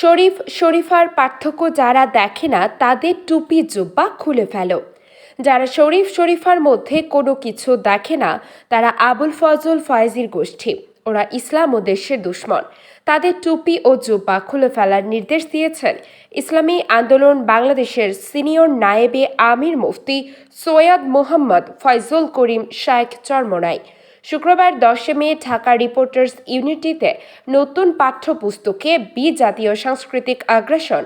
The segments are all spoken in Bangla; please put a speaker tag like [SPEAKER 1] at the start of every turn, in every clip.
[SPEAKER 1] শরীফ শরীফার পার্থক্য যারা দেখে না, তাদের টুপি জুব্বা খুলে ফেলো। যারা শরীফ শরীফার মধ্যে কোনো কিছু দেখে না, তারা আবুল ফজল ফয়েজির গোষ্ঠী। ওরা ইসলাম ও দেশের দুশ্মন। তাদের টুপি ও জুব্বা খুলে ফেলার নির্দেশ দিয়েছেন ইসলামী আন্দোলন বাংলাদেশের সিনিয়র নায়েবে আমির মুফতি সৈয়দ মোহাম্মদ ফয়জুল করিম শায়েখ চরমনাই। শুক্রবার দশে মে ঢাকা রিপোর্টার্স ইউনিটিতে নতুন পাঠ্যপুস্তকে বি জাতীয় সাংস্কৃতিক আগ্রাসন,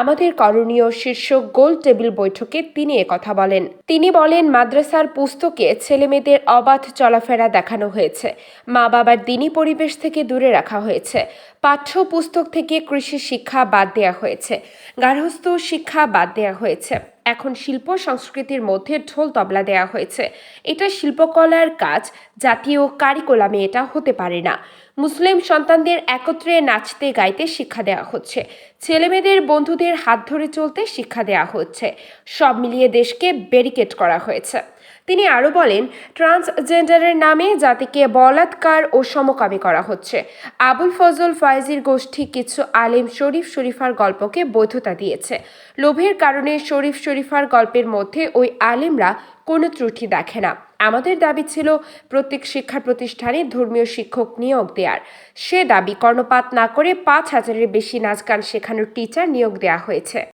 [SPEAKER 1] আমাদের করণীয় শীর্ষক গোল টেবিল বৈঠকে তিনি কথা বলেন। তিনি বলেন, মাদ্রাসার পুস্তকে ছেলেমেয়েদের অবাধ চলাফেরা দেখানো হয়েছে মা বাবার দিনী পরিবেশ থেকে দূরে রাখা হয়েছে, পাঠ্যপুস্তক থেকে কৃষি শিক্ষা বাদ দেওয়া হয়েছে, গার্হস্থ্য শিক্ষা বাদ দেওয়া হয়েছে। এখন শিল্প সংস্কৃতির মধ্যে ঢোল তবলা দেয়া হয়েছে। এটা শিল্পকলার কাজ, জাতীয় কারিকুলামে এটা হতে পারে না। মুসলিম সন্তানদের একত্রে নাচতে, গাইতে শিক্ষা দেওয়া হচ্ছে। ছেলেমেয়েদের বন্ধুদের হাত ধরে চলতে শিক্ষা দেওয়া হচ্ছে। সব মিলিয়ে দেশকে ব্যারিকেড করা হয়েছে। তিনি আরও বলেন, ট্রান্সজেন্ডারের নামে জাতিকে বলাৎকার ও সমকামী করা হচ্ছে। আবুল ফজল ফয়েজির গোষ্ঠী কিছু আলেম শরীফ শরীফার গল্পকে বৈধতা দিয়েছে। লোভের কারণে শরীফ শরীফার গল্পের মধ্যে ওই আলেমরা কোনো ত্রুটি দেখে না। আমাদের দাবি ছিল প্রত্যেক শিক্ষা প্রতিষ্ঠানে ধর্মীয় শিক্ষক নিয়োগ দেওয়ার সে দাবি কর্ণপাত না করে পাঁচ হাজারের বেশি নাচ গান শেখানোর টিচার নিয়োগ দেওয়া হয়েছে।